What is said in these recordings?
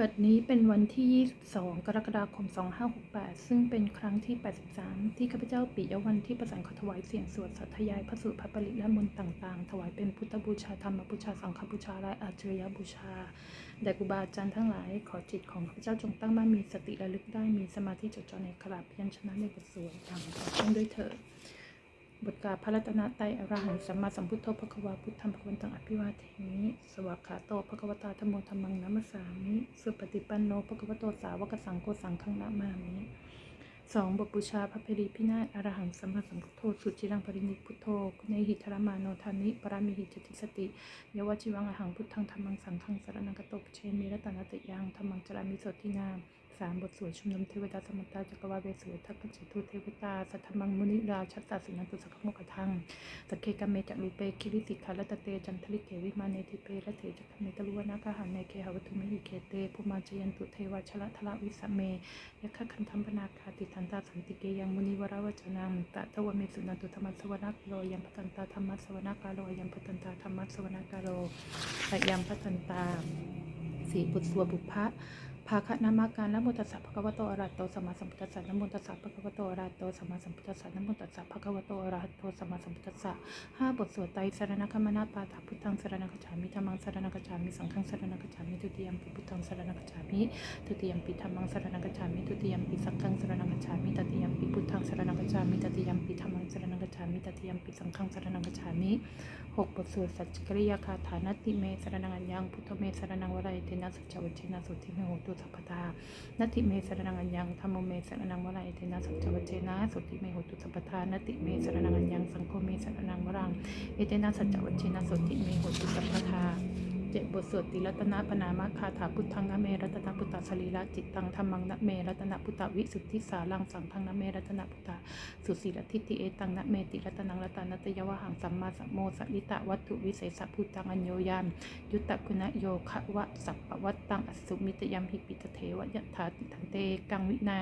บัดนี้เป็นวันที่ 22 กรกฎาคม 2568 ซึ่งเป็นครั้งที่ 83 ที่ข้าพเจ้าปิยวันที่ประสานขอถวายเสียงสวดสัทยายพระสูตรพระปริและมนต์ต่างๆ ถวายเป็นพุทธบูชาธรรมบูชาสังฆบูชาและอาจฉริยบูชาแด่ครูบาอาจารย์ทั้งหลาย ขอจิตของข้าพเจ้าจงตั้งมั่นมีสติระลึกได้มีสมาธิจดจ่อในขลับยัญชนะในบทสวดอย่างต่อเนื่องด้วยเถิด บทกาพระรัตนตรัยอรหันสัมมาสัมพุทโธพระควาพุทธัมภวันตังอภิวาเทมิสวากขาโตพระควตาธรรมโมธรรมังนัมสสามิสุปฏิปันโนพระควโตสาวกสังโฆสังฆังนะมามิสองบทบูชาพระเพรีพินาศอรหันสัมมาสัมพุทโธสุจิรังปรินิพพุทโธกุเนหิธรมาโนทานิปรามิหิจติสติยวชิวังอหังพุทธังธรรมังสังฆังสรนังกโตปเชมิรัตนตยังธรรมังจรามิโสตินาม สามบทสวดชุมนุมเทวดาสมตตาจักรวาลเวสุทัพพจิตุเทวตาสัทธมังมุนิราชัตตาสินันตุสกโมกทังสกเคกัมเมจักรูเปคิริสิกขาลตเตจันทลิเกวิมาเนติเประเถจักเมตลุวนาคาหันเนเคหวัตุมหิเคเตภูมาจยันตุเทวชละทละวิสเมยคะคันธัมปนาคาติทันตาสันติเกยังมุนิวราวจนังตะตวเมสุนันตุธรรมสวนาคโลยังพัตันตาธรรมสวนากาโลยังพัตันตาธรรมสวนากาโลยังพัตันตาสีบุตรสวบุพพะ ภาคะนามาการนะโมตัสสะภะคะวะโตอะระหะโตสัมมาสัมพุทธัสสะนะโมตัสสะภะคะวะโตอะระหะโตสัมมาสัมพุทธัสสะนะโมตัสสะภะคะวะโตอะระหะโตสัมมาสัมพุทธัสสะห้าบทสวดไตรสรณคมนาปาถาพุทธังสรณกัจฉามิธัมมังสรณกัจฉามิสังฆังสรณกัจฉามิทุติยมปิพุทธังสรณกัจฉามิทุติยมปิธัมมังสรณกัจฉามิทุติยมปิสังฆังสรณกัจฉามิตติยมปิพุทธังสรณกัจฉามิตติยมปิธัมมังสรณกัจฉามิตติยมปิสังฆังสรณกัจฉามิหกบทสวดสัจจกริยาคาถานติเมสรนังอัญญังพุทธเมสรนังวรายเทนะสัจจวัชเชนะสุทิเมโหตุสัพพทานัตติเมสรนังอัญญังธรรมเมสรนังวรายเทนะสัจจวัชเจนะสุติเมโหตุสัพพทานัตติเมสรนังอัญญังสังโฆเมสรนังวรังเอเทนะสัจจวัชเจนะสุติเมโหตุสัพพทา เจ็บทสวดติรัตนะปนามะคาถาพุทธังนะเมรัตนพุทธสรีระจิตตังธรรมังนะเมรัตนพุทธวิสุทธิสารังสังฆังนะเมรัตนพุทธสุสีลทิฏฐิเอตังนะเมติรัตนังรัตนัตยวหังสัมมาสัมโมสัลิตะวัตถุวิเศษพุตังอัญโยยานยุตตะคุณโยคะวะสัพปวัตตังอสุมิตยัมหิปิตเทวยะถาติทันเตกังวินา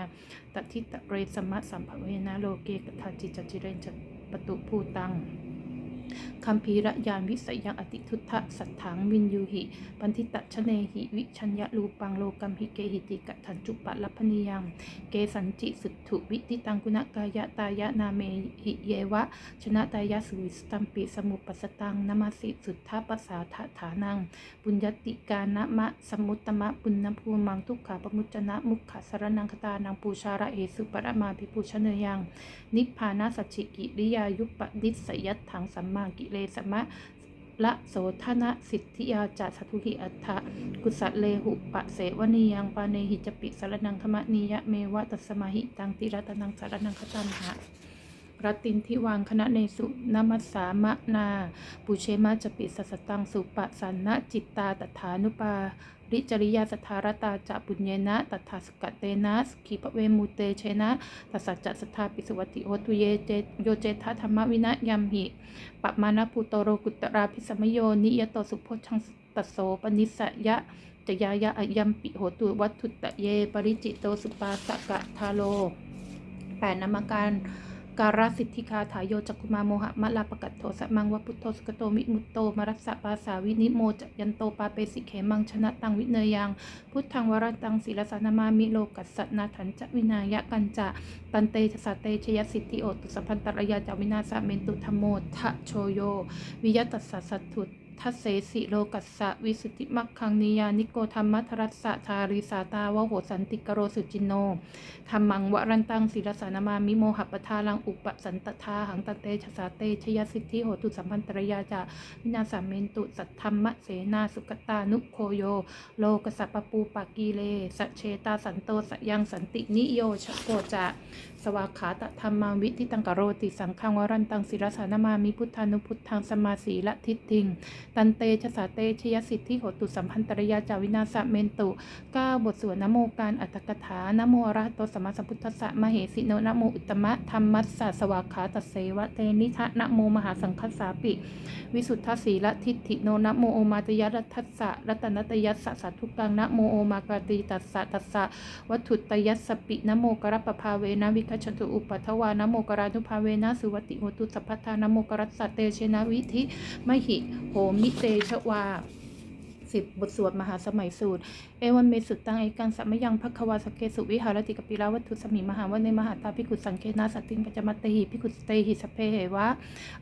ตทิตะเรสมะสัมภเวนะโลเกกทาจิจจิเรนจปตุภูตัง คัมภีระยานวิสยังอติทุทธะสัทถังวินยูหิ ปันทิตะชะเนหิวิชัญญะรูปังโลกัมหิเกหิติกะทันจุปะลัพนิยัง เกสันจิสุถุวิติตังกุณกายะตายะนาเมหิเยวะ ชนะตายะสุวิสตัมปิสมุปปัสตังนามาสิสุทธาปัสสาทฐานังปุญญติกานะมะสมุตตมะปุณณภูมังทุกขาปมุจนะมุขขสรนังคตานังปูชาระเอสุปรมาภิปูชเนยัง นิพพานาสัจฉิกิริยายุปปนิสสยัตถังสัมมากิเลสมะละโสธนะสิทธิยาจัสทุหิอัฏฐะกุสะเลหุปะเสวนียังปาเนหิจปิสารนังธรรมนิยะเมวะตัสมาหิตังติรัตนังสารนังคตันหะ รัตินทิวังคณะเนสุนมัสสามะนา ปุเชมาจปิสัสตังสุปะสันนะจิตตาตถานุปาริจริยาสทารตาจะปุญเยนะตถาสกตเตนะสขีปเวมุเตเชนะตัสสัจจะสธาปิสวัติโหตุเยเจโยเจทธรรมวินะยัมหิปะมานะภูโตโรกุตราพิสมโยนิยโตสุโพชังตโสปนิสยะจยายะอยัมปิโหตุวัตถุตะเย ปริจิตโตสุปาสกะทาโลแปดนามการ การาสิทธิคาถายโยจักคุมาโมหะมะลาปกัตโทสะมังวะพุทโธสกโตมิมุตโตมรัสสะปาสาวินิโมจยันโตปาเปสิเขมังชนะตังวิเนยัง พุทธังวรตังศิลสานามามิโลกัสสนาถันจะวินายะกันจะตันเตชะสาเตชยสิทธิโอตุสัพพันตระยาจาวินาสะเมนตุธโมทะโชโย วิยตัสสะสัตถุ ทัสเสสิโลกัสสะวิสุทธิมักคังนิยานิโกธรรมัทรัสสะทาริสาตาวะโหสันติกโรสุจินโนธรรมังวรันตังศิลสานามามิโมหปทาลังอุปสันตทาหังตเตชะสาเตชยสิทธิโหตุสัมพันตรยาจาวินาสาเมนตุสัทธรรมะเสนาสุกตานุโคโย โลกสัปปปูปากีเลสเชตาสันโตสยังสันตินิโยชโกจะสวากขาตธรรมาวิทิตังกโรติสังฆังวรันตังศิรสานามามิพุทธานุพุทธังสมาสีละทิฏฐิงตันเตชะสาเตชยสิทธิโหตุสัมพันตระยาจาวินาสะเมนตุก้าบทสวดนโมการอัตถกถานโมอรหัตโตสัมมาสัมพุทธัสสะมเหสิโนนโมอุตตมะธรรมัสสะสวากขาตเสวะเตนิทะนโมมหาสังคัสสาปิ วิสุทธสีละทิฏฐิโนนโมโอมาตยรัตทัสสะรัตนตยัสสะสัทุกังนโมโอมากาติตัสสะตัสสะวัตถุตยัสสปินโมกรปภาเวนะวิคัชตุอุปัทวานโมกรานุภาเวนะสุวติโหตุสัพพทานโมกรัสสะเตเชนะวิธิมหิโหมิเตชวา สิบบทสวดมหาสมัยสูตร เอวันเมสุตังเอกังสัมยังพักควาสเกสุวิหารติกปิลาวัตถุสมิมหาวันในมหาตาพิกุสังเคนาสติงปัจมัตเตหิพิกุสเตหิสเพเหวะ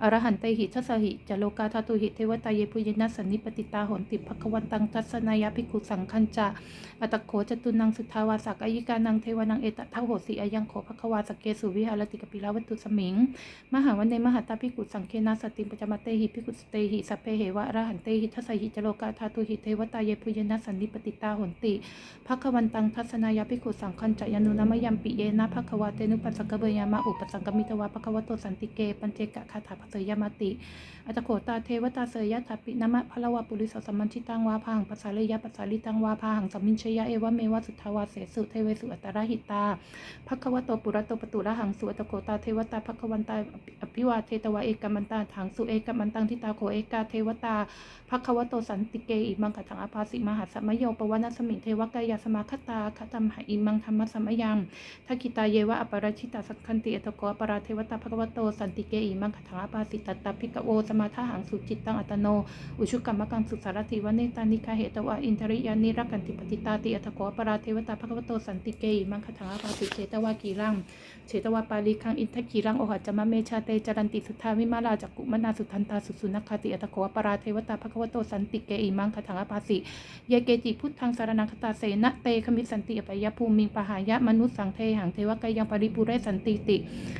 อรหันเตหิทัสสหิจโลกาธาตุหิเทวตาเยปุยนัสสนิปติตาหนติพักวันตังทัสนายาพิกุสังคัญจะอัตโขจตุนังสุทาวาสักอายิกานังเทวานังเอตทัพโหสีอายังโขพักวาสเกสุวิหารติกปิลาวัตถุสมิง มหาวันในมหาตาพิกุสังเคนาสติปัจมัตเตหิพิกุสเตหิสเพเหวะอรหันเตหิทัสสหิจโลกาธาตุหิเทวตาเยปุยนัสสนิปติตาหนติพักวันตังทัศนายาภิกขุสังคัญจยานุนามยัมปิเยนะพักวาเตนุปัสสกเบยามะอุปสังกมิตวาพักวโตสันติเกปัญเจกะคาถาภเสยามติ อัตโขตาเทวตาเสยยะถาปินามะพละวะปุริสสัมมันชิตังวาพังปัสสาเลยะปัสสาลิตังวาพังสัมมินชยะเอวะเมวะสุทธาวาเสสุเทเวสุอัตตรหิตาพักวโตปุระโตปตุระหังสุอัตโขตาเทวตาพักวันตาอภิวาเทตวะเอกมันตาถังสุเอกมันตังทิตาโขเอกาเทวตาพักวโตสันติเกอิมังกถังอภาสิมหาสมโยปวนาสมิงเทวกายาสมาคตาคตัมหาอิมังธรรมสมยังทักิตาเยวะอปราชิตาสักขันติเอตโกอปราเทวตาภควโตสันติเกอิมังกถังอภาสิตตาภิกโวสมาทาหังสุจิตตังอัตโน อุชุกรรมกังสุสารติวเนตานิคาเหตวะอินทริยานิรักขันติปฏิตาติเอตโกอปราเทวตาภควโตสันติเกอิมังกถังอภาสิเชตวากีรังเฉตวาปาลีคังอินทกีรังโอหัจมะเมชาเตจรันติสุทธาวิมาลาจักกุมนาสุทันตาสุสุนักคติอัตโขปราเทวตาภควโตสันติเกอิมังคถังอปาสิเยเกจิพุทธังสารนังคตาเสนะเตคมิสันติอปยภูมิงปหายะมนุสสังเทหังเทวกายังปริปุเรสันติติ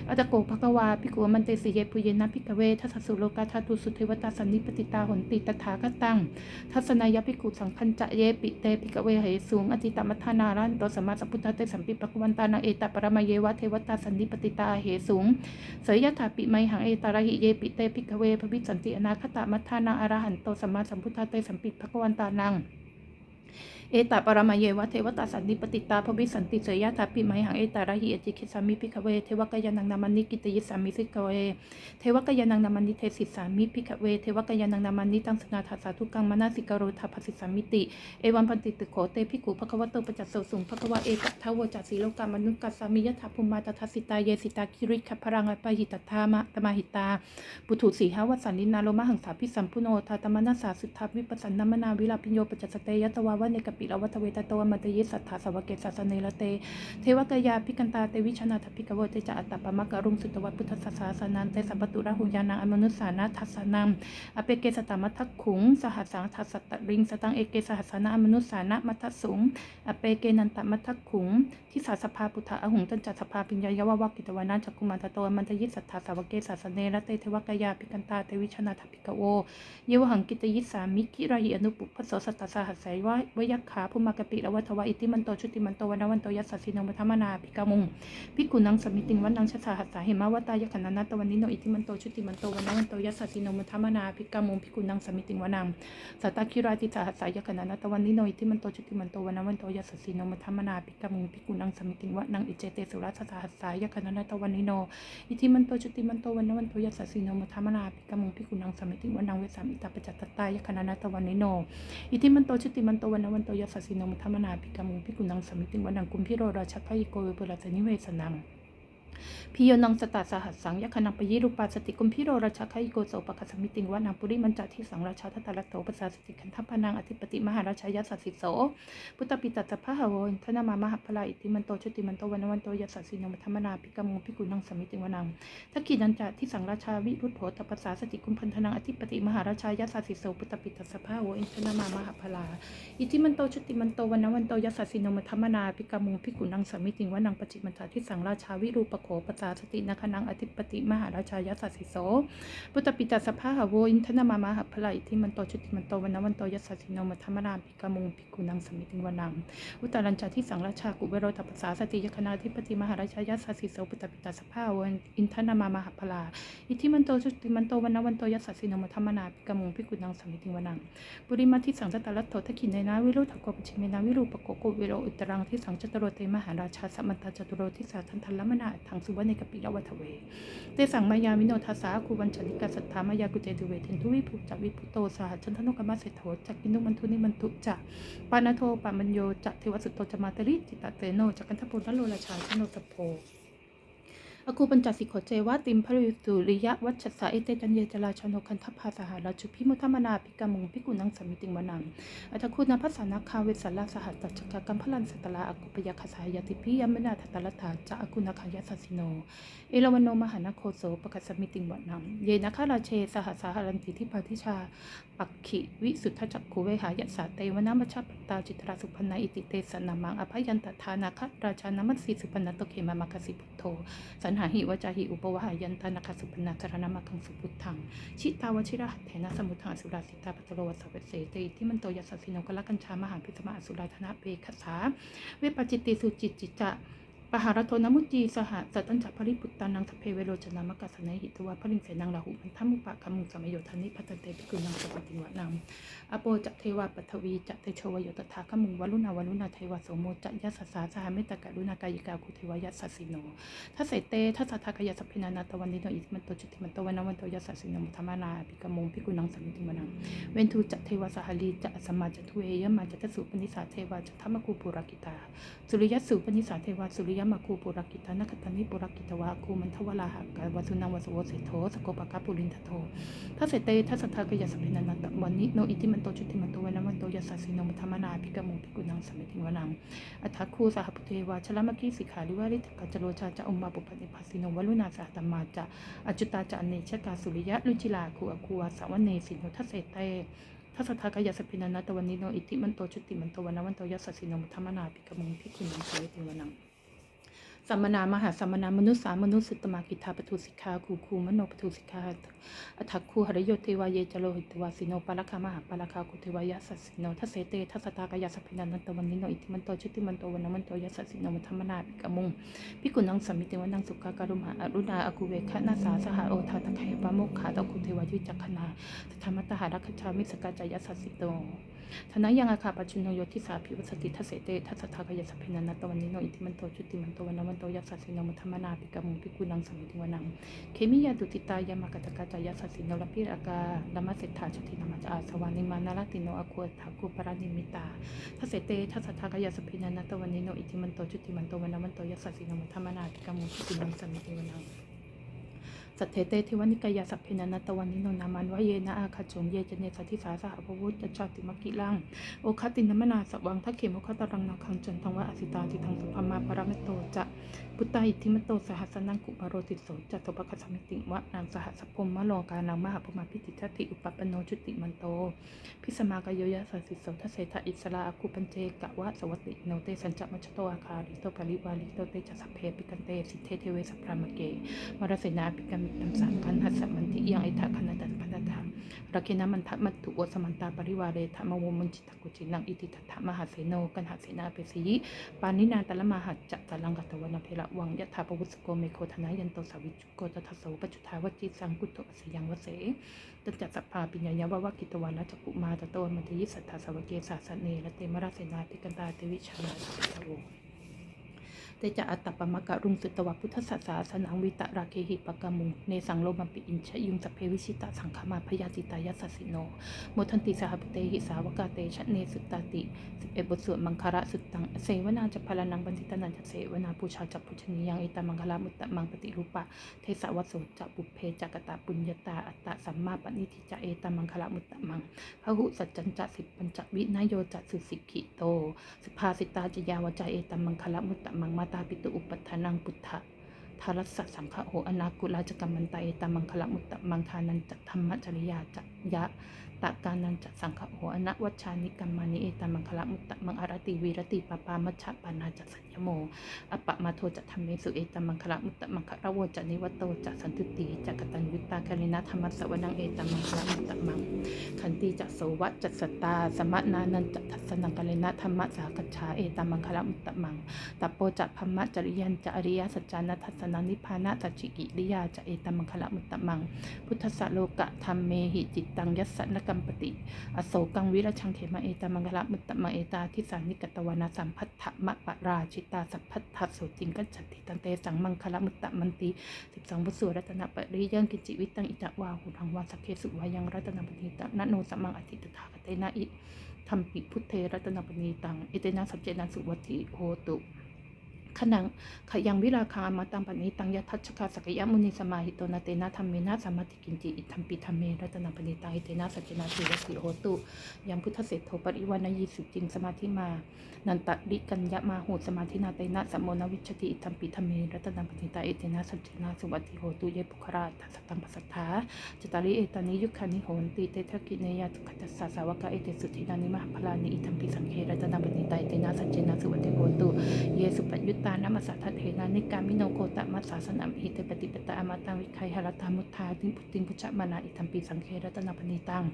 อัตโกภควาภิกขุมันเตสิเยปุเยนะภิกเวทัสสุโลกาธาตุสุเทวตาสันนิปติตาหนติตถาคตังทัศนายภิกขุสังคัญจะเยปิเตภิกเวเหสูงอจิตมัทานารันตสัมมาสัพพุทธเตสัมปิปะกวันตานาเอตปรมาเยวะเทวตาสันนิปติตาเหสูงเสยยถาปิไมหังเอตาระหิเยปิเตภิกเวภวิสันติอนาคตมัทานาอรหันตสัมมาสัมพุทธเตสัมปิปะกวันตานัง เอตาปรมาเยวะเทวตาสันนิปติตาภวิสันติเสยยถาปิไมหังเอตาระหิเอจิคิสามิภิกเว เทวกายานังนามานิกิตยิสามิสิกเว เทวกายานังนามานิเทศิสามิภิกเว เทวกายานังนามานิตังสนาทาสาธุกังมนาสิกโรธาภสิสามิติ เอวันพันติตึกโขเตภิกขุภควโตปัจจโสสุงภควะเอกทาวจัสสีโลกามนุกัสสามิยถาภูมาตทัสสิตาเยสิตาคิริขพรังอปหิตธามะตมาหิตา ปุถุสีหาวสันนินาโลมหังสาพิสัมพุโนทาตมนาสาสุทธาวิปัสสันนมนาวิลาปิโยปจจสเตยตวาวะเนกปิลวัตเวตตวมัตยิสัทธาสวเกสาสเนละเต เทวกายาพิกันตาเตวิชนาทพิกโวเตจะอัตตปมะกะรุงสุตวัตพุทธสสาสนันเตสัมปตุระหุยานังอมนุสสานาทัสนังอเปเกสตามัทถขุง สหัสสังทัสตริงสตังเอเกสหัสสนาอมนุสสานะมัทถสุงอเปเกนันตมัทถขุงทิสาสภาปุถะอหุงตันจัตสภาปิญญายวะวกิตวานาจักกุมารตโตมันตยิสัทธาสวเกสาสเนละเตเทวกายาพิกันตาเตวิชนาทพิกโวเยวหังกิตยิสามิกิราหิอนุปุพโสสัตตสหัสสายวะวยักขาภูมากปิละวัทวะอิติมันโตชุติมันโตวันวันโตยัสสสินงมัทมนาภิกามุงภิกขุนังสมิติงวันนังชะสาหัสสาเหมาวตายขนานาตวันนิโนอิติมันโตชุติมันโตวันวันโตยัสสสินงมัทมนาภิกามุงภิกขุนังสมิติงวันังสัตตคิราติสาหัสสายขนานาตวันนิโนอิติมันโตชุติมันโตวันวันโตยัสสสินงมัทมนาภิกามุงภิกขุนังสมิติงวันังอิเจเตสุรัสสาหัสสายขนานาตวันนิโนอิติมันโตชุติมันโตวันวันโตยัสสสินงมัทมนาภิกามุงภิกขุนังสมิติงวนังเวสามิตาปจัตตายขนนาตวันนิโนอิติมันโตชุติมันโตวันวันโตยัสสินมุธมนาภิกามุงภิกุณังสมิติงวันนังกุมพิโรราชพยิโกเวปุระสนิเวสนัง พิโยนังสตาสหัสสังยคนังปยิรูปาสติกุมพิโรราชาคยิโกโสปะคสมิติงวันนังปุริมันจาที่สังราชาทัตตะลัตโตปัสสาสติขันทัพนังอธิปติมหาราชายัสสสิโสพุทธปิตัตถะพะหโวนทนามามหาพลาอิติมันโตชติมันโตวันวันโตยัสสสินมุทธมนาภิกามุงภิกุนังสมิติงวันนังทักขีนันจะที่สังราชาวิรุธโผตปัสสาสติกุมพันธนังอธิปติมหาราชายัสสสิโสปุตตปิตัสสะพะโวนทนามามหาพลาอิทิมันโตชติมันโตวันวันโตยัสสสินมัทมนาภิกามุงภิกุนังสมิติงวนังปจิมันตาที่สังราชาวิรูปโขปสาสตินคนังอธิปติมหาราชายัสสสิโสปุตตปิตัสสะพะหโวอินทนามามหาพลาอิทิมันโตชุติมันโตวันนวันโตยัสสสินมัทมนาภิกามุงภิกุนังสมิติงวนังอุตตรัญจาที่สังราชากุเวโรตปัสสาสติยคณาธิปติมหาราชายัสสสิโสปุตตปิตัสสะพะหโวอินทนามามหาพลาอิทิมันโตชุติมันโตวันนวันโตยัสสสินมัทมนาภิกามุงภิกุนังสมิติงวนังปุริมาทิสังจตรัตโถทักขินในนาวิโรธกปชิเมนาวิรูปโกโกวิโรอุตรังที่สังจตโรเตมหาราชาสัมมันตจตุโรทิสาทันทันลมนาทางสุวรรณกปิลวัฒเวเตสังมายาวิโนทัสสาคูวันชนิกาสัทธามายากุเจตุเวเทนทุวิภูจักวิพุโตสหชนทนุกรรมเศรษโถจักกินุมันทุนิมันทุจักปานาโทปามัญโยจักเทวสุตโตจมาตริจิตตเตโนจักกันทปุระโลราชาชโนตโพ อคูปัญจสิกขเจวะติมพริสุริยะวัชสะเอเตจันเยจราชนคันทภาสหราชุพิมุทมนาภิกามุงภิกุนังสมิติงวนังอัตคุณภัสสานาคาเวสลาสหัสตจกกัมพลันสตลาอกุปยคสายติพิยมนาทัตตลถาจะอคุณคายสัสสิโน เอรวันโนมหานโคโสปกัสมิติงวนัง เยนะคาราเชสหัสสาหรันติทิพาทิชา ปักขิวิสุทธจักขุเวหายสาเตวนามชาปตาจิตราสุพนาอิติเตสนามังอภยันตทานาคราชานามัสสิสุพนัตโตเขมามคสิพุทโธนหาหิวจาหิอุปวหายันตานาคสุปนาจารณมัคังสุพุทธัง ชิตาวชิระหัตเถนะสมุทธาสุราสิตาปัตโรวัสเวเสเตที่มันโตยัสสสิโนกละกัญชามหาพิสมาสุราธนะเปคสาเวปจิตติสุจิตจิจะ ปหารโทนมุจีสหสัตตัญจภริปุตตานังสเพเวโรจนามกัสนัยหิตวะพริงเสนังลาหุมันทัมุปะคมุงสมโยธานิพัตเตปิกุนังสปติวะนังอโปจะเทวาปัทวีจะเตโชวโยตถาคมุงวลุณาวลุณาเทวาโสโมจะยัสสาสหเมตกะรุณากายิกาคุเทวายัสสิโนทัสเสเตทัสสะทากายสัพพินานาตวันนิโนอิทมันโตจุติมันโตวันนวันโตยัสสิโนมุทมานาปิกมุงพิกุนังสมิติมนังเวนทูจะเทวาสหลีจะสมาจะทุเอยมาจะทสุปนิสาเทวาจะธรรมคูปุรกิตาสุริยสุปนิสาเทวาสุริยมาคูปุรกิตานักตันิปุรกิตวะคูมันทวลาหะกาวัสุนังวสโวเสโทสโกปะกาปุรินทโททัสเสเตทัสสะทากยสัพพินานตวันนิโนอิทิมันโตจุติมันโตวันนวันโตยัสสสิโนมุทมนาปิกมุงพิกุนังสมิติวนังอัฏฐคูสหพุเทวาชลมกีสิกขาลิวาริตกัจจโรชาจะอุมมาปุปนิภัสสิโนวลุนาสาตมาจะอจุตาจะอเนชกาสุริยะลุจิลาคูอคูวาสาวเนสินโนทัสเสเตทัสสะทากายสพพินานตวันนิโนอิติมันโตชุติมันโตวันวันโตยัสสสิโนมุทมนาปิกมุงพิกุนังสมิติวนัง สัมมนามหาสัมมนามนุษสามนุษย์สุตมากิทาปทุสิกขาคูคูมโนปทุสิกขาอัฐคูหริโยเทวาเยจโลหิตวาสิโนปาลคามหาปาลคาคุเทวายาสัสสิโนทัสเสเตทัสสะทากายสัพพินานันตวันนิโนอิติมันโตชุติมันโตวันนวันโตยัสสสิโนมุทมนาปิกมุงพิกุนังสมิติวนังสุขการุมหาอรุณาอกุเวคะนาสาสหโอทาตะไคปะโมกขาตะคุเทวายุจักขณาธรรมตหารักขชามิสกาจายสัสสิโต ธนายังอาคาปัจจุนโยทิสาภิวสติทัสเสเตทัสสะทากายสัพเพนันตวันนิโนอิติมันโตจุติมันโตวันนวันโตยัสสสิโนมุทมนาปิกามุปิกุนังสมิติวนังเคมิยาตุติตายามากตกาจายสัสสิโนลพิรากาลมัสเสถาชุตินามาจาสวานิมานาลติโนอควทากุปรานิมิตาทัสเสเตทัสสะทากายสัพเพนันตวันนิโนอิติมันโตจุติมันโตวันนวันโตยัสสสิโนมุทมนาปิกามุปิกุนังสมิติวนัง สัทเทเตเทวนิกายาสัพเพนันตวันนิโนนามันวะเยนะอาคาจงเยจเนสัทิสาสหภวุตชติมกิลังโอคตินมนาสวังทักเขมโอคตรังนาคังจันทังวะอสิตาจิทังสุภมาปรมตโตจะ พุตตาอิทธิมโตสหัสนังกุปโรติโสจะตปะคสมิติวะนางสหัสพมมะโลกานังมหาปมาพิติทัติอุปปโนจุติมันโต พิสมากายโยยะสัสสิโสทัสเสทอิสระอคุปัญเจกะวะสวัติโนเตสัญจมัชโตอาคาริโตปริวาลิโตเตจะสัพเพปิกันเตสิเทเทเวสัพรามเกมรสนาปิกามิตัมสามคันหัสสมันติยังไอทะคณตันพันธะรักินามันทะมัตถุโอสมันตาปริวาเรธรรมวมุจิตกุจินังอิติทัตถมหาเสโนกันหาเสนาเปสียิปานินาตละมหัจจะตะลังกัตวนาเพละวังยะถาปวุสโกเมโคธนายันโตสาวิจุโกตทัสโสปจุทาวจิสังกุตโตอสยังวเสตัจจสัพพาปิญญาญาวะวกิตวานะจักุมาตะโตมันติยิสัทธาสวเกสาสเนและเตมราเสนาติกันตาเตวิชานาตะโว เตจะอัตตปมะกะรุงสุตวะพุทธศาสาสนังวิตะราเคหิปะกมุงเนสังโลมัมปิอินชยุงสเพวิชิตะสังขมาพยาติตายัสสสิโนโมทันติสหปเตหิสาวกาเตชะเนสุตติสิบเอ็ดบทสวดมังคระสุตตังเสวนาจะพลานังบันทิตนันจะเสวนาปูชาจัปุชนียังเอตามังคลามุตตะมังปฏิรูปะเทสวัสโสจะปุเพจักตาปุญญาตาอัตตะสัมมาปณิทิจะเอตามังคลามุตตะมังพหุสัจจัญจะสิบปัญจวินโยจะสุสิกิโต สุภาสิตาจยาวจาเอตัมมังคละมุตตะมังมาตา ทารัสสะสังฆโหอนาคุลาจกรรมันไตเอตัมมังคละมุตตะมังทานันจะธรรมจริยาจะยะตะการนันจะสังฆโหอนะวัชานิกัมมานิเอตัมมังคละมุตตะมังอารติวีรติปปามัชฌปานาจะสัญญโมอปะมาโทจะธรรมเมสุเอตัมมังคละมุตตะมังคะระโวจะนิวัตโตจะสันตุติจะกตัญยุตตากาลินะธรรมสวนังเอตัมมังคละมุตตะมังขันติจะโสวัจจะสตาสมะนานันจะทัสนังกะเลนะธรรมะสากัจฉาเอตัมมังคละมุตตะมังตัปโปจะพมะจริยันจะอริยสัจจานัทัสนังนิพพานะตัจิกิริยาจะเอตมังคละมุตตะมัง พุทธสโลกะธรรมเมหิจิตตังยัสสะนกัมปติอโศกังวิรชังเขมะเอตมังคละมุตตะมังเอตาทิสานิกตวานาสัมพัทธะมะปะราชิตาสัพพัทธโสจิงกัจจติตันเตสังมังคละมุตตะมันติสิบสองบุสุรัตนปริยังกิจิวิตังอิตวาหุทังวาสเคสุวายังรัตนปณิตะนะโนสัมมังอธิตถาคเตนะอิธรรมปิพุทเทรัตนปณีตังเอเตนะสัจเจนะสุวัติโหตุ ขนังขยังวิราคามาตังปณิตังยทัชคาสกยมุนิสมาหิโตนาเตนะธรรมเมนะสมมาธิกินจิอิทัมปิธรรมเมรัตนาปณิตังอิเตนะสัจนาสุวัติโหตุยังพุทธเศรษโทปริวานายีสุจิงสมาธิมา นันตะริกัญญมาโหสมาธินาเตนะสัมโมนวิชติอิทัมปิธรรมเมรัตนาปณิตังอิเตนะสัจนาสุวัติโหตุเยปุคราทัสสตังปัสสัทธาจตาริเอตานิยุคานิโหนติเตทะกิเนยทุกขตัสสะสาวกะเอเตสุทินานิมหาพลานิอิทัมปิสังเครัตนาปณิตัยเตนะสัจนะสุวัติโหตุเยสุปยุตตานามัสสะทัตเถนะนิการมิโนโคตะมัสสาสนามหิเตปฏิปตะอมาตังวิคัยหรัตถามุทาติพุทธิงพุชฌมานาอิทัมปิสังเครัตนาปณิตัง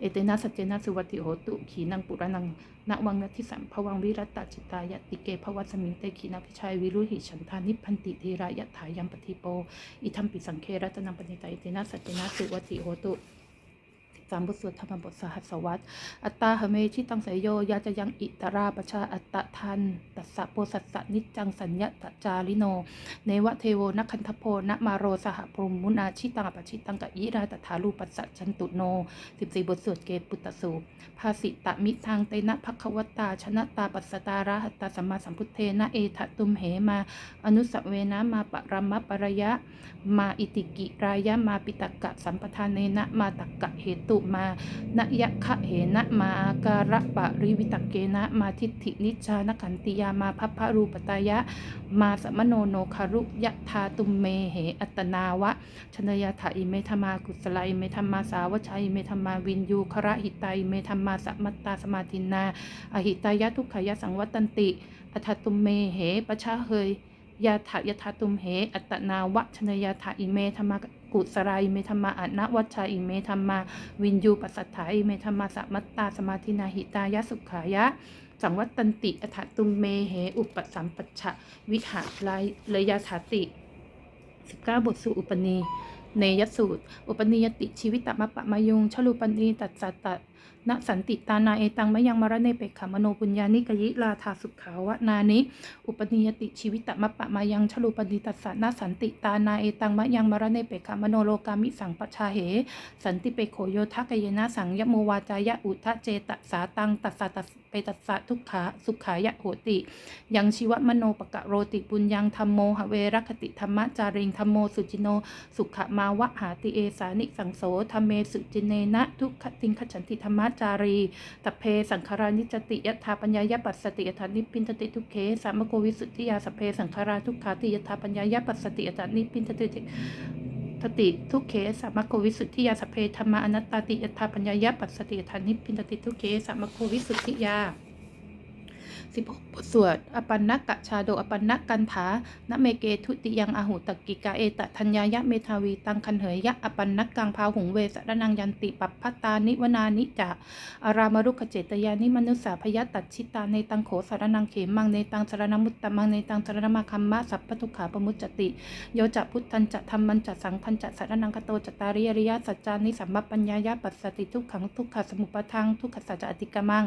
เอเตนะสัจเจนะสุวัติโหตุขีนังปุระนังณวังนทิสัมภวังวิรัตตจิตายติเกภวัสมิงเตขีนาพิชัยวิรุหิฉันทานิพันติธีรายะถายัมปฏิโป อิทัมปิสังเครัตนังปณิตาเอเตนะสัจเจนะสุวัติโหตุ สามบทสวดธรรมบทสหัสวัตอัตตาหเมชิตังไสยโยยาจะยังอิตราปชาอัตตะทันตัสสะโพสัสสะนิจจังสัญญะตจาริโน เนวะเทโวนักคันทโพนะมาโรสหพรมมุนาชิตังอปชิตังกะยิราตถาลูปัสสะจันตุโนสิบสี่บทสวดเกปุตตสูภาสิตะมิทางเตนะภัควตาชนะตาปัสสตาระหัตตาสัมมาสัมพุทเทนะเอทะตุมเหมา อนุสเวนะมาปรมปรยะ มาอิติกิรายะมาปิตกะสัมปทานเนนะมาตักกะเหตุมานยะคะเหนะมาอาการะปะริวิตกเกนะมาทิฏฐินิชานขันติยามาพัพพรูปตายะ มาสมโนโนคารุยะทาตุมเมเหอัตนาวะชนยถาอิเมธมากุศลอิเมธรมาสาวชัยเมธรมาวินยูคระหิตาอิเมธรมาสัมมัตตาสมาทินา อหิตายะทุกขยะสังวัตันติอัทตุมเมเหปชะเฮย ยาถายถาตุมเห อัตนาวะชนยาถาอิเมธรรมากุสรายเมธรรมาอนวัชชาอิเมธรรมา วินยูปัสสัทธาอิเมธรรมาสัมมัตตาสมาธินาหิตายะสุขายะ สังวัตตันติอัฏฐตุมเมเห อุปสัมปัชชะวิหาลายเลยาถาติสิบเก้าบทสู่อุปนีเนยสูตร อุปนิยติชีวิตตมะปะมายุงชลุปนีตัสสะตะ ณสันติตานาเอตังมะยังมรณเนเปกขามโนปุญญานิกยิลาธาสุขาวะนานิ อุปนิยติชีวิตตมะปะมายังชลุปนิตัสสะนาสันติตานาเอตังมะยังมรณเนเปกขามโนโลกามิสังปชาเห สันติเปโขโยทักเยนะสังยโมวาจายะอุทะเจตสาตังตัสสะตัสเปตัสสะทุกขาสุขายะโหติ ยังชีวมโนปกะโรติปุญญังธรรมโมหเวรคติธรรมจาริงธรรมโมสุจิโน สุขมาวะหาติเอสานิสังโสธรรมเมสุจิเนนะทุกขติงขฉันติธรรมจารีตเพสังขารานิจติยถาปัญญายปัสสติยถานิพินทติทุกเคสามโกวิสุทธิยาสพเพสังขาราทุกขาติยถาปัญญายปัสสติยถานิพินทติทติทุกเคสามโกวิสุทธิยาสพเพธรรมาอนัตตาติยถาปัญญายปัสสติยถานิพพินทติทุกเคสามโกวิสุทธิยา สิบหกบทสวดอปันนักะชาโดอปันนักกันถานเมเกทุติยังอาหุตกิกาเอตทัญญายะเมทาวีตังคันเหยยะอปันนักกังพาหุงเวสระนังยันติปัปพัตานิวนานิจะอารามรุขเจตยานิมนุสาพยตัดชิตาในตังโขสารนังเขมังในตังสารนมุตตมังในตังสารนมาคัมมะสัพพทุขาปมุจจติ โยจะพุทธันจะธรรมันจะสังคันจะสารนังคโตจตาริยริยสัจจานิสัมมัปปัญญายะปัสสติทุกขังทุกขสมุปทังทุกขสัจจะอติกมัง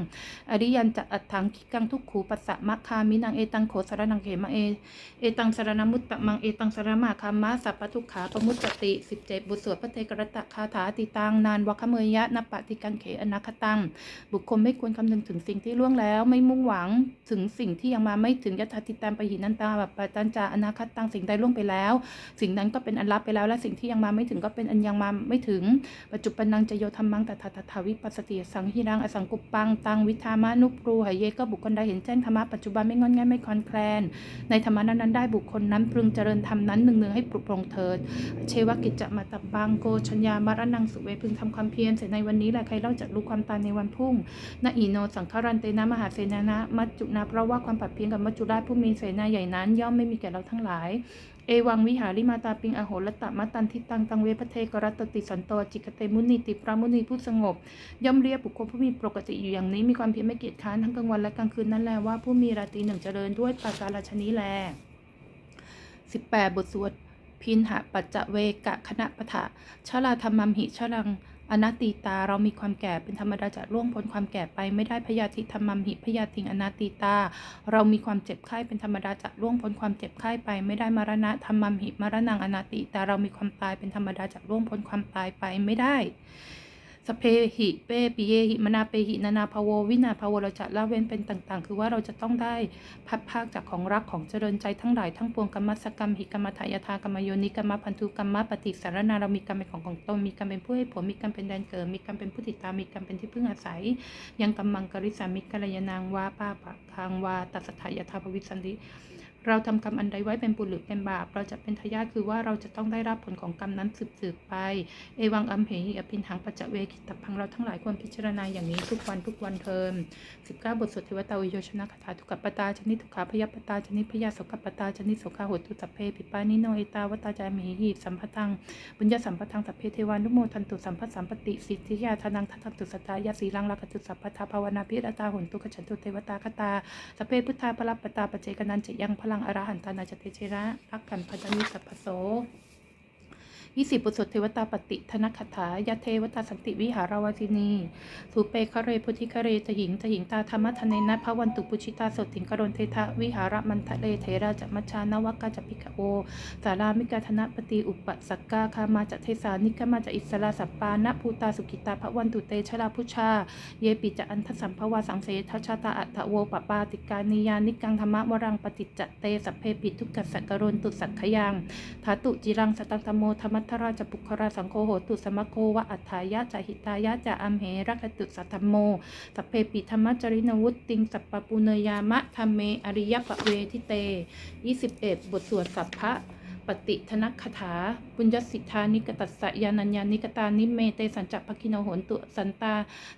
อริยันจะอัตถังคิกังทุกขปัสสะมะคามินังเอตังโขสารนังเขมะเอ เอตังสารนมุตตะมังเอตังสารมาคามาสัพพทุกขาปมุตติสิบเจ็ดบุตรสวดพระเทกรตะคาถาติตังนานวัคเมยยะนปปฏิกังเขอนาคตัง บุคคลไม่ควรคำนึงถึงสิ่งที่ล่วงแล้ว ไม่มุ่งหวังถึงสิ่งที่ยังมาไม่ถึงยถาติตามไปหินันตาแบบปตัญจาอนาคตังสิ่งใดล่วงไปแล้ว สิ่งนั้นก็เป็นอันลับไปแล้ว และสิ่งที่ยังมาไม่ถึงก็เป็นอันยังมาไม่ถึง ปัจจุบันนังจะโยธรรมังตถาตถาวิปัสสติสังหิรังอสังกุปปังตังวิธามานุปรูหายเยก็บุคคลใดเห็นแจ้งธรรมะปัจจุบันไม่งอนแงนไม่คลอนแคลน ในธรรมะนั้นๆได้บุคคลนั้นปรุงเจริญธรรมนั้นหนึ่งๆให้ปลุกปลงเถิด เชวกิจจะมาตับบางโกชัญญามารนังสุเวพึงทำความเพียรเสด็จในวันนี้แหละใครเล่าจะรู้ความตายในวันพุ่งนาอีโนสังฆารันเตนะมหาเสนานะมัจจุนาเพราะว่าความปัดเพียงกับมัจจุราชผู้มีเสนาใหญ่นั้น ย่อมไม่มีแก่เราทั้งหลาย เอวังวิหาริมาตาปิงอโหรตะมัตันทิตังตังเวพเทกรัตติสันโตจิกเตมุนีติพระมุนีผู้สงบ ย่อมเรียกบุคคลผู้มีปกติอยู่อย่างนี้มีความเพียรไม่เกียจค้านทั้งกลางวันและกลางคืนนั่นแหละว่าผู้มีราตรีหนึ่งเจริญด้วยปาการาชนีแล 18 บทสวดพินหะปัจจเวกะคณะปะทะชลาธรรมัมหิชลัง อนัตติตาเรามีความแก่เป็นธรรมดาจะล่วงพ้นความแก่ไปไม่ได้พยาธิธรรมัมหิพยาธิงอนัตติตา เรามีความเจ็บไข้เป็นธรรมดาจะล่วงพ้นความเจ็บไข้ไปไม่ได้มรณะธรรมัมหิมรณังอนัตติตาเรามีความตายเป็นธรรมดาจะล่วงพ้นความตายไปไม่ได้ สเพหิเปปิ เยหิมนาเปหินานาภาโววินาภาโวเราจะละเว้นเป็นต่างๆ คือว่าเราจะต้องได้พัดภาคจากของรักของเจริญใจทั้งหลายทั้งปวงกรรมสกรรมหิกรรมทายทากรรมโยนิกรรมพันธุกรรมปฏิสารนาเรามีกรรมเป็นของของตนมีกรรมเป็นผู้ให้ผลมีกรรมเป็นแดนเกิดมีกรรมเป็นผู้ติดตามมีกรรมเป็นที่พึ่งอาศัย ยังกำมังกริสามิกัลยานางวาป้าปะคังวาตัสสทายทาภวิสันติ เราทำกรรมอันใดไว้เป็นบุญหรือเป็นบาป เราจะเป็นทายาทคือว่าเราจะต้องได้รับผลของกรรมนั้นสืบๆไป เอวังอัมเหหิอภินหังปัจจเวกิตพังเราทั้งหลายควรพิจารณาอย่างนี้ทุกวันทุกวันเทิม19 บทสวดเทวตาวิโยชนะคาถาทุกขปตาชนิทุกขาพยปตาชนิพยาสกปตาชนิโสกาโหตุสัพเพปิปานิโนเอตาวตาจามหิหิสัมปทังบุญญาสัมปทังสัพเพเทวานุโมทันตุสัมปสัมปติสิทธิยาทานังทัตตุสตายาสีลังลักตุสัพพทาภาวนาพิรตาหุนตุขฉันตุเทวตาคตาสัพเพพุทธาพลัปปตาปเจกนันจะยังพลงอรหันตานาจเตเชระรักกันพัฒนิสัพพโส ยี่สิบปุสดเทวตาปฏิธนคถายะเทวตาสันติวิหาราวาสินีสุเปคะเรพุทธิคะเรจหิงจหิงตาธรรมทะเนนะพระวันตุปุชิตาสดถิงกรณเททะวิหารมันทะเลเทราจะมัชานวกาจะพิกโอสารามิกาธนปฏิอุปสักกาคามาจะเทสานิกามาจะอิสระสัปปานะภูตาสุกิตาพระวันตุเตชลาพุชา เยปิจะอันทสัมภวาสังเสทัชชาตาอัตโวปปาติกานิยานิกังธรรมวรังปฏิจจเตสัพเพปิทุกขสักกรณตุสักขยังธาตุจิรังสตังธโมธรรมทราชปุคราสังโฆโหตุสมโควะอัฏฐายะจะหิตายะจะอัมเหรักตุสัทธมโมสัพเพปิธรรมจรินวุตติงสัพปปุเนยามะธรรมเมอริยปะเวทิเต 21 บทสวดสัพพะ ปฏิธนคถาปุญญสิทธานิกตัสสยานัญญานิกตานิเมเตสัญจภคิโนโหนตุสันตา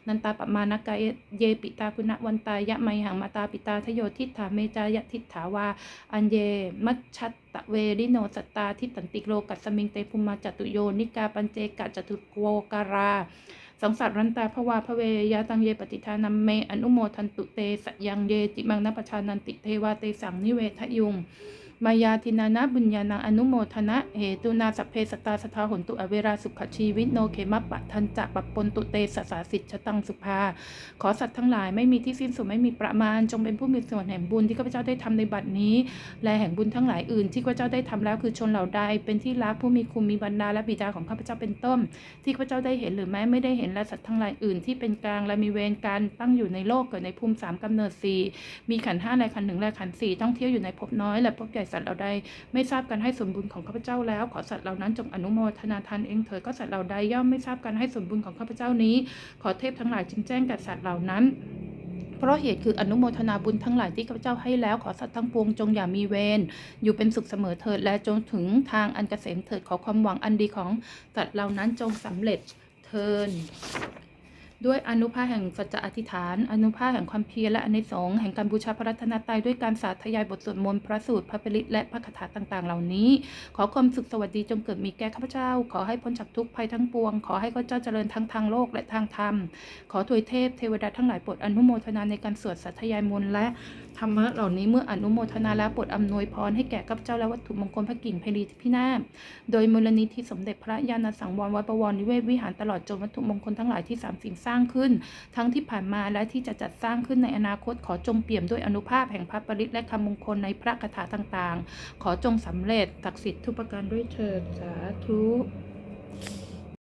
นันตาปมานกายเยปิตาคุณวันตายะไมหังมาตาปิตาทโยทิฏฐาเมจายทิฏฐาวา อันเย มัชชัตตะเวริโนสตตาทิตันติโลกัสมิงเตภุมาจตุโยนิกาปัญเจกะจตุโกการาสังสัตรันตาภวาพเวยาตังเยปฏิทานัมเมอนุโมทันตุเตสยังเยจิมังนปชานันติเทวาเตสังนิเวทยุง มายาทินานะบุญญาณังอนุโมทนะ เหตุนาสัพเพสตาสทาหนตุอเวราสุขชีวิตโนเขมัปปะทันจะปะปนตุเตสสาสิทชตังสุภา ขอสัตว์ทั้งหลายไม่มีที่สิ้นสุดไม่มีประมาณ จงเป็นผู้มีส่วนแห่งบุญที่ข้าพเจ้าได้ทำในบัดนี้ และแห่งบุญทั้งหลายอื่นที่ข้าพเจ้าได้ทำแล้วคือชนเหล่าใด เป็นที่รักผู้มีคุณมีบรรดาและบิดาของข้าพเจ้าเป็นต้นที่ข้าพเจ้าได้เห็นหรือแม้ไม่ได้เห็นและสัตว์ทั้งหลายอื่นที่เป็นกลางและมีเวรกันตั้งอยู่ในโลกเกิดในภูมิสามกำเนิดสี่มีขันห้าและขันหนึ่งและขันสี่ต้องเที่ยวอยู่ในภพน้อยและภพใหญ่สัตว์เหล่าใดไม่ทราบกันให้ส่วนบุญของข้าพเจ้าแล้ว ขอสัตว์เหล่านั้นจงอนุโมทนาทานเองเถิดก็สัตว์เหล่าใดย่อมไม่ทราบกันให้ส่วนบุญของข้าพเจ้านี้ ขอเทพทั้งหลายจึงแจ้งแก่สัตว์เหล่านั้นเพราะเหตุคืออนุโมทนาบุญทั้งหลายที่ข้าพเจ้าให้แล้วขอสัตว์ทั้งปวงจงอย่ามีเวรอยู่เป็นสุขเสมอเถิดและจงถึงทางอันเกษมเถิดขอความหวังอันดีของสัตว์เหล่านั้นจงสำเร็จเทิน ด้วยอนุภาพแห่งสัจจะอธิษฐาน อนุภาพแห่งความเพียรและอนิสงส์แห่งการบูชาพระรัตนตรัยด้วยการสาธยายบทสวดมนต์พระสูตรพระปริตและพระคาถาต่างๆ เหล่านี้ ขอความสุขสวัสดีจงเกิดมีแก่ข้าพเจ้า ขอให้พ้นจากทุกภัยทั้งปวง ขอให้ข้าพเจ้าเจริญทั้งทางโลกและทางธรรม ขอถวยเทพเทวดาทั้งหลายโปรดอนุโมทนาในการสวดสาธยายมนต์และ ธรรมะเหล่านี้เมื่ออนุโมทนาแล้วโปรดอำนวยพรให้แก่ข้าพเจ้าและวัตถุมงคลพระกิ่งเพลีพินาศโดยมูลนิธิสมเด็จพระญาณสังวรวัดประวรนิเวศวิหารตลอดจนวัตถุมงคลทั้งหลายที่สามสิ่งสร้างขึ้น ทั้งที่ผ่านมาและที่จะจัดสร้างขึ้นในอนาคตขอจงเปี่ยมด้วยอนุภาพแห่งพระปริตและคำมงคลในพระคาถาต่างๆ ขอจงสำเร็จศักดิ์สิทธิ์ทุกประการด้วยเถิดสาธุ